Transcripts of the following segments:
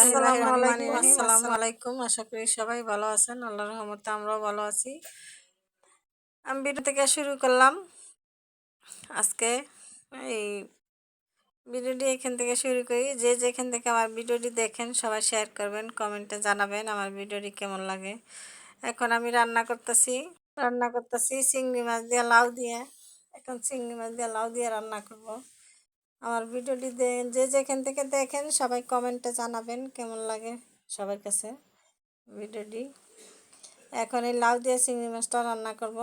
আসসালামু আলাইকুম। আশা করি সবাই ভালো আছেন। আল্লাহর রহমতে আমরাও ভালো আছি। আমি ভিডিও থেকে শুরু করলাম। আজকে এই ভিডিওটি এখান থেকে শুরু করি। যে যেখান থেকে আমার ভিডিওটি দেখেন সবাই শেয়ার করবেন কমেন্টে জানাবেন আমার ভিডিওটি কেমন লাগে। এখন আমি রান্না করতেছি। রান্না করতেছি চিংড়ি মাছ দিয়ে লাউ দিয়ে। এখন চিংড়ি মাছ দিয়ে লাউ দিয়ে রান্না করব। আমার ভিডিওটি যে যেখান থেকে দেখেন সবাই কমেন্টে জানাবেন কেমন লাগে সবার কাছে ভিডিওটি। এখন এই লাউ দিয়ে চিংড়ি মাছটা রান্না করব।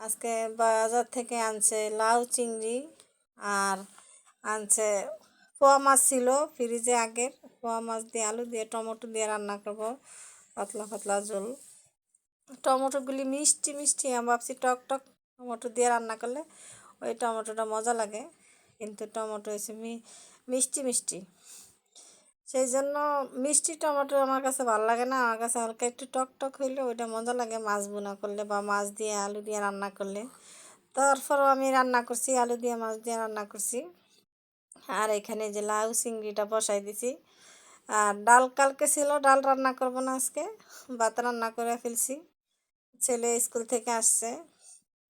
আজকে বাজার থেকে আনছে লাউ, চিংড়ি আর আনছে পোয়া মাছ ছিল ফ্রিজে আগের। পোয়া মাছ দিয়ে আলু দিয়ে, টমেটো দিয়ে রান্না করব, পাতলা পাতলা ঝোল। টমেটোগুলি মিষ্টি মিষ্টি, আমি ভাবছি টক টক টমেটো দিয়ে রান্না করলে ওই টমেটোটা মজা লাগে। কিন্তু টমেটো হয়েছে মিষ্টি মিষ্টি। সেই জন্য মিষ্টি টমেটো আমার কাছে ভালো লাগে না। আমার কাছে হালকা একটু টক টক হইলে ওইটা মজা লাগে মাছ বোনা করলে বা মাছ দিয়ে আলু দিয়ে রান্না করলে। তারপরও আমি রান্না করছি, আলু দিয়ে, মাছ দিয়ে রান্না করছি। আর এখানে যে লাউ চিংড়িটা বসাই দিছি। আর ডাল কালকে ছিল, ডাল রান্না করব না আজকে, ভাত রান্না করে ফেলছি। ছেলে স্কুল থেকে আসছে।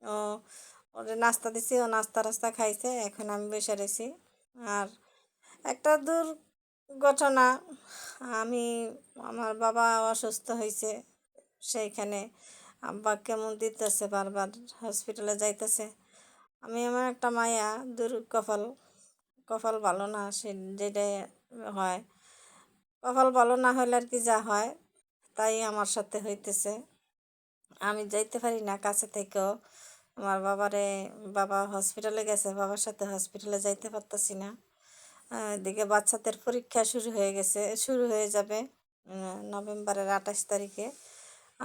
ও ওরে নাস্তা দিছি, ও নাস্তা রাস্তা খাইছে, এখন আমি বসে রয়েছি। আর একটা দূর ঘটনা আমি, আমার বাবা অসুস্থ হয়েছে সেইখানে আব্বা কেমন দিতেছে, বারবার হসপিটালে যাইতেছে। আমি আমার একটা মায়া, দূর কপাল কপাল ভালো না, সে যেটাই হয়, কপাল ভালো না হলে আর কি যা হয়, তাই আমার সাথে হইতেছে। আমি যাইতে পারি না, কাছে থেকেও আমার বাবারে, বাবা হসপিটালে গেছে, বাবার সাথে হসপিটালে যাইতে পারতাছি না। এদিকে বাচ্চাদের পরীক্ষা শুরু হয়ে গেছে, শুরু হয়ে যাবে নভেম্বরের আঠাশ তারিখে।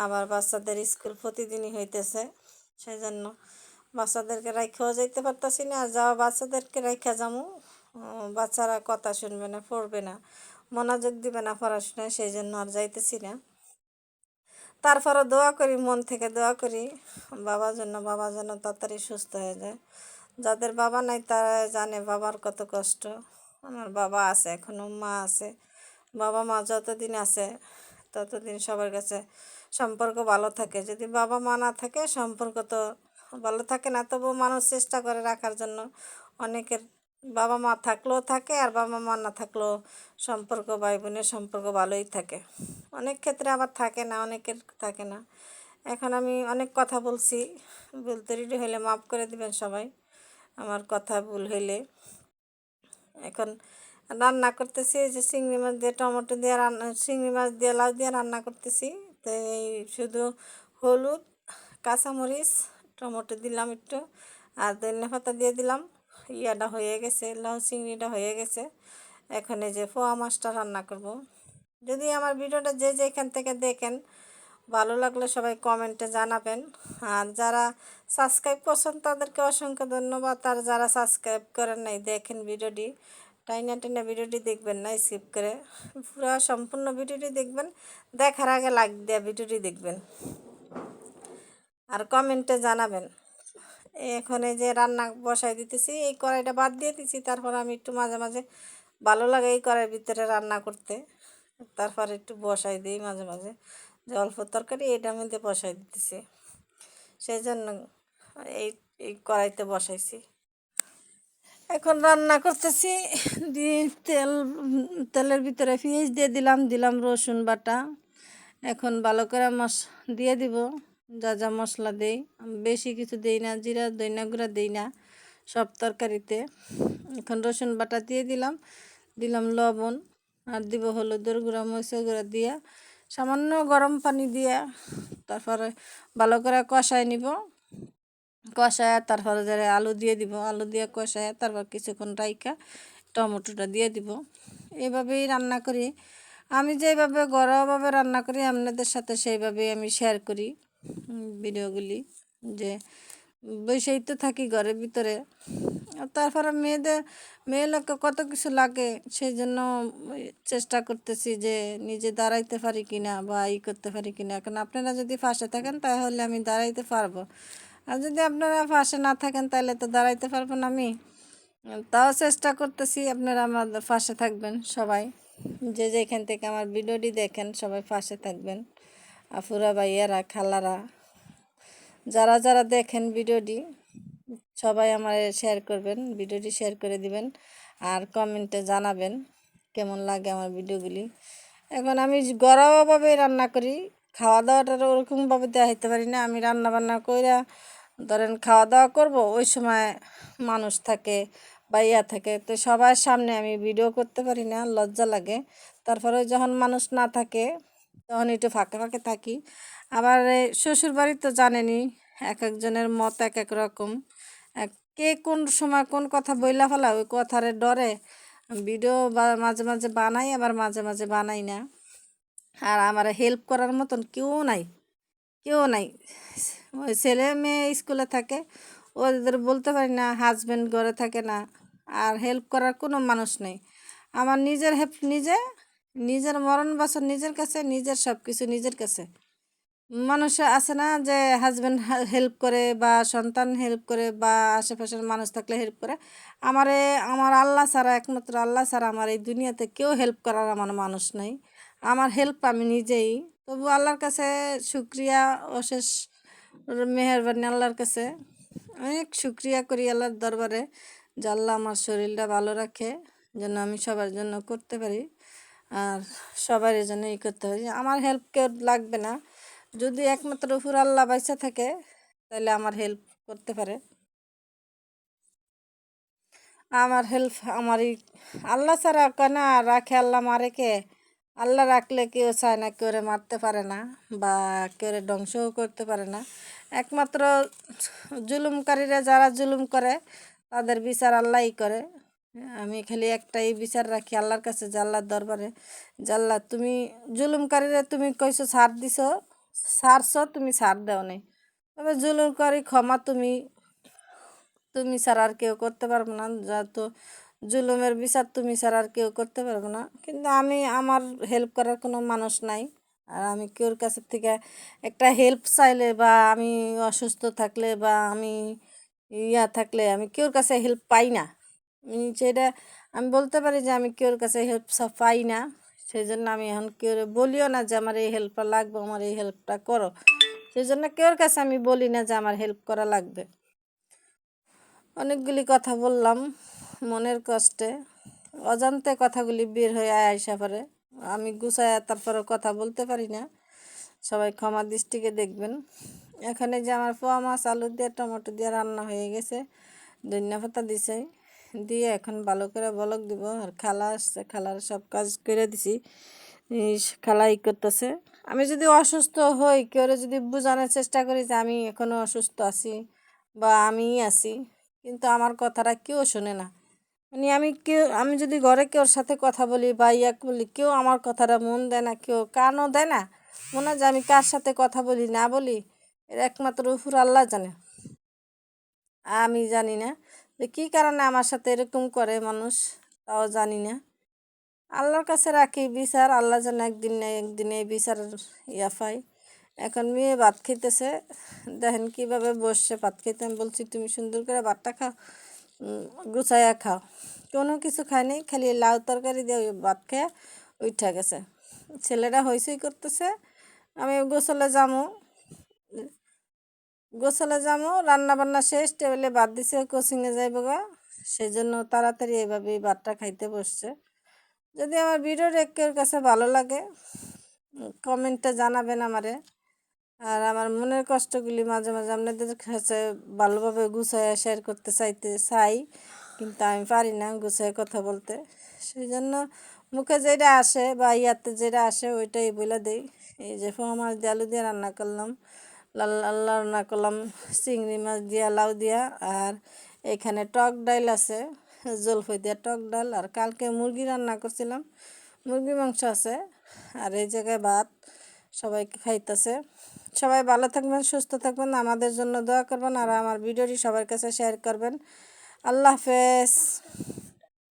আবার বাচ্চাদের স্কুল প্রতিদিনই হইতেছে সেই জন্য বাচ্চাদেরকে রাখাও যাইতে পারতাছি না যাওয়া বাচ্চাদেরকে রাখা যাব বাচ্চারা কথা শুনবে না, পড়বে না, মনোযোগ দিবে না পড়াশোনায় সেই জন্য আর যাইতেছি না। তারপরে দোয়া করি, মন থেকে দোয়া করি, বাবার জন্য, বাবা যেন তাড়াতাড়ি সুস্থ হয়ে যায়। যাদের বাবা নাই তারা জানে বাবার কত কষ্ট। আমার বাবা আছে এখনও মা আছে। বাবা মা যতদিন আছে, ততদিন সবার কাছে সম্পর্ক ভালো থাকে। যদি বাবা মা না থাকে, সম্পর্ক তো ভালো থাকে না। তবুও মানুষ চেষ্টা করে রাখার জন্য অনেকের বাবা মা থাকলেও থাকে আর বাবা মা না থাকলেও সম্পর্ক ভাই বোনের সম্পর্ক ভালোই থাকে। অনেক ক্ষেত্রে আবার থাকে না, অনেকের থাকে না। এখন আমি অনেক কথা বলছি বলতে রেডি হলে মাফ করে দিবেন সবাই, আমার কথা ভুল হইলে। এখন রান্না করতেছি যে চিংড়ি মাছ দিয়ে টমেটো দিয়ে রান্না, চিংড়ি মাছ দিয়ে লাউ দিয়ে রান্না করতেছি। তো এই শুধু হলুদ, কাঁচামরিচ, টমেটো দিলাম একটু, আর ধনে পাতা দিয়ে দিলাম। ইয়াটা হয়ে গেছে লাউ চিংড়িটা হয়ে গেছে। এখন এই যে পোয়া মাছটা রান্না করব। যদি আমার ভিডিওটা যে যেখান থেকে দেখেন ভালো লাগলে সবাই কমেন্টে জানাবেন। আর যারা সাবস্ক্রাইব করছেন তাদেরকে অসংখ্য ধন্যবাদ। আর যারা সাবস্ক্রাইব করেন নাই, দেখেন ভিডিওটি। টাইনা টাইনা ভিডিওটি দেখবেন না, স্কিপ করে। পুরো সম্পূর্ণ ভিডিওটি দেখবেন, দেখার আগে লাইক দেওয়া ভিডিওটি দেখবেন। আর কমেন্টে জানাবেন। এখন যে রান্না বসাই দিতেছি, এই কড়াইটা বাদ দিয়ে দিছি, তারপর আমি একটু মাঝে মাঝে ভালো লাগে এই কড়াইয়ের ভিতরে রান্না করতে। তারপর একটু বসাই দিই মাঝে মাঝে, যে অল্প তরকারি এটা মধ্যে বসাই দিতেছি। সেই জন্য এই এই কড়াইতে বসাইছি। এখন রান্না করতেছি দিয়ে তেল, তেলের ভিতরে পেঁয়াজ দিয়ে দিলাম দিলাম রসুন বাটা। এখন ভালো করে মশ, দিয়ে দিব। যা যা মশলা দেই। বেশি কিছু দেই না, জিরা দইনা গুঁড়া দেই না সব তরকারিতে। এখন রসুন বাটা দিয়ে দিলাম দিলাম লবণ আর দিব হলুদের গুঁড়া, মরিচের গুঁড়া দিয়া সামান্য গরম পানি দিয়া তারপরে ভালো করে কষায় নিব। কষায় তারপরে যারা আলু দিয়ে দিব, আলু দিয়ে কষায় তারপর কিছুক্ষণ রাইকা টমেটোটা দিয়ে দিব। এভাবেই রান্না করি। আমি যেভাবে ঘরোয়াভাবে রান্না করি, আপনাদের সাথে সেইভাবেই আমি শেয়ার করি। ভিডিওগুলি যে বসেই তো থাকি ঘরের ভিতরে। তারপরে মেয়েদের মেয়ে লোককে কত কিছু লাগে সেই জন্য চেষ্টা করতেছি যে নিজে দাঁড়াইতে পারি কিনা বা ই করতে পারি কিনা। এখন আপনারা যদি ফাঁসে থাকেন, তাহলে আমি দাঁড়াইতে পারব। আর যদি আপনারা ফাঁসে না থাকেন, তাহলে তো দাঁড়াইতে পারব না আমি। তাও চেষ্টা করতেছি আপনারা আমার ফাঁসে থাকবেন সবাই। যে যেখান থেকে আমার ভিডিওটি দেখেন, সবাই পাশে থাকবেন। আফুরা ভাইয়ারা, খালারা। যারা যারা দেখেন ভিডিওটি, সবাই আমার শেয়ার করবেন, ভিডিওটি শেয়ার করে দিবেন আর কমেন্টে জানাবেন কেমন লাগে আমার ভিডিওগুলি। এখন আমি ঘরোয়াভাবে রান্না করি খাওয়া দাওয়াটা ওরকমভাবে দেওয়া হইতে পারি না। আমি রান্না বান্না কইরা ধরেন খাওয়া দাওয়া করব, ওই সময় মানুষ থাকে বা ইয়া থাকে, তো সবার সামনে আমি ভিডিও করতে পারি না, লজ্জা লাগে। তারপরে যখন মানুষ না থাকে, তখন একটু ফাঁকে ফাঁকে থাকি। আবার শ্বশুর বাড়ি তো জানেনি এক একজনের মত এক এক রকম। কে কোন সময় কোন কথা বইলা ফেলা, ওই কথারে ডরে। ভিডিও বা মাঝে মাঝে বানাই, আবার মাঝে মাঝে বানাই না। আর আমার হেল্প করার মতন কেউ নাই কেউ নাই। ওই ছেলে মেয়ে স্কুলে থাকে, ওদের বলতে পারি না হাজব্যান্ড ঘরে থাকে না, আর হেল্প করার কোনো মানুষ নেই। আমার নিজের হেল্প নিজে, নিজের মরণ বাসন নিজের কাছে, নিজের সব কিছু নিজের কাছে। মানুষ আছে না যে হাজব্যান্ড হেল্প করে বা সন্তান হেল্প করে বা আশেপাশের মানুষ থাকলে হেল্প করে। আমারে, আমার আল্লাহ ছাড়া, একমাত্র আল্লাহ ছাড়া আমার এই দুনিয়াতে কেউ হেল্প করার আমার মানুষ নাই। আমার হেল্প আমি নিজেই। তবু আল্লাহর কাছে শুক্রিয়া, অশেষ মেহরবানি আল্লাহর কাছে। অনেক শুক্রিয়া করি আল্লাহর দরবারে যে আল্লাহ আমার শরীরটা ভালো রাখে, যেন আমি সবার জন্য করতে পারি আর সবার জন্য ই করতে পারি। আমার হেল্প কেউ লাগবে না। যদি একমাত্র উপর আল্লাহ বাইসা থাকে, তাহলে আমার হেল্প করতে পারে। আমার হেল্প আমারই, আল্লাহ ছাড়া কেনা রাখে আল্লাহ মারে কে? আল্লাহ রাখলে কেউ চায় না, কেউ মারতে পারে না, বা কেউ ধ্বংসও করতে পারে না। একমাত্র জুলুমকারীরা যারা জুলুম করে, তাদের বিচার আল্লাহই করে। আমি খালি একটাই বিচার রাখি, আল্লাহর কাছে জাল্লার দরবারে। জাল্লা তুমি জুলুমকারীরা তুমি কইছো ছাড় দিছো ছাড়ছো তুমি সার দাও নাই। তবে জুলুমকারী ক্ষমা তুমি তুমি ছাড়া আর কেউ করতে পারব না। যা তো জুলুমের বিচার তুমি ছাড়া আর কেউ করতে পারব না। কিন্তু আমি, আমার হেল্প করার কোনো মানুষ নাই। আর আমি কেউর কাছে থেকে একটা হেল্প চাইলে বা আমি অসুস্থ থাকলে বা আমি ইয়া থাকলে আমি কেউর কাছে হেল্প পাই না। সেটা আমি বলতে পারি যে আমি কেউর কাছে হেল্প পাই না। সেই জন্য আমি এখন কেউ বলিও না যে আমার এই হেল্পটা লাগবে, আমার এই হেল্পটা করো। সেই জন্য কেউর কাছে আমি বলি না যে আমার হেল্প করা লাগবে। অনেকগুলি কথা বললাম মনের কষ্টে। অজান্তে কথাগুলি বের হয়ে আয়সা পরে আমি গুছায় তারপরে কথা বলতে পারি না। সবাই ক্ষমা দৃষ্টিকে দেখবেন। এখানে যে আমার পোয়া মাছ, আলু দিয়ে, টমেটো দিয়ে রান্না হয়ে গেছে। ধনিয়া পাতা দিছে। দিয়ে এখন ভালো করে বলক দিব। আর খালা আসছে, খালার সব কাজ করে দিছি। এই খালা ই করতেছে। আমি যদি অসুস্থ হই কেউ যদি বোঝানোর চেষ্টা করি যে আমি এখনও অসুস্থ আছি বা আমি আছি, কিন্তু আমার কথাটা কেউ শোনে না। মানে আমি কেউ, আমি যদি ঘরে কেউর সাথে কথা বলি বা ইয়াক বলি, কেউ আমার কথাটা মন দেয় না, কেউ কানও দেয় না। মনে হয় যে আমি কার সাথে কথা বলি না বলি, এর একমাত্র উপর আল্লাহ জানে। আমি জানি না। কী কারণে আমার সাথে এরকম করে মানুষ? তাও জানি না। আল্লাহর কাছে রাখি বিচার, আল্লাহ যেন একদিন না একদিন এই বিচার ইয়া পাই এখন মেয়ে ভাত খেতেছে দেখেন কীভাবে বসছে ভাত খেতে আমি বলছি, তুমি সুন্দর করে ভাতটা খাও গুছাইয়া খাও। কোনো কিছু খায়নি খালি লাউ তরকারি দিয়ে ওই ভাত খেয়ে উঠা গেছে। ছেলেরা হইসই করতেছে, আমি গোসলে যামো। গোসলে যামো রান্না বান্না শেষ, টেবিলে ভাত দিছে, কোচিংয়ে যাইব গা। সেই জন্য তাড়াতাড়ি এইভাবেই ভাতটা খাইতে বসছে। যদি আমার ভিডিও কেউ কাছে ভালো লাগে, কমেন্টে জানাবেন আমারে। আর আমার মনের কষ্টগুলি মাঝে মাঝে আপনাদের কাছে ভালোভাবে গুছায় শেয়ার করতে চাইতে চাই, কিন্তু আমি পারি না গুছায় কথা বলতে। সেই জন্য মুখে যেটা আসে বা ইয়াতে যেটা আসে ওইটাই বলে দিই। এই যে ফোয়া মাছ দিয়ে আলু দিয়ে রান্না করলাম। লাল লাল রান্না করলাম, চিংড়ি মাছ দিয়া, লাউ দিয়া, আর এখানে টক ডাল আছে, জলফই দিয়া টক ডাল আর কালকে মুরগি রান্না করছিলাম, মুরগি মাংস আছে, আর এই জায়গায় ভাত সবাইকে খাইতেছে। সবাই ভালো থাকবেন, সুস্থ থাকবেন, আমাদের জন্য দোয়া করবেন, আর আমার ভিডিওটি সবার কাছে শেয়ার করবেন। আল্লাহ হাফেজ।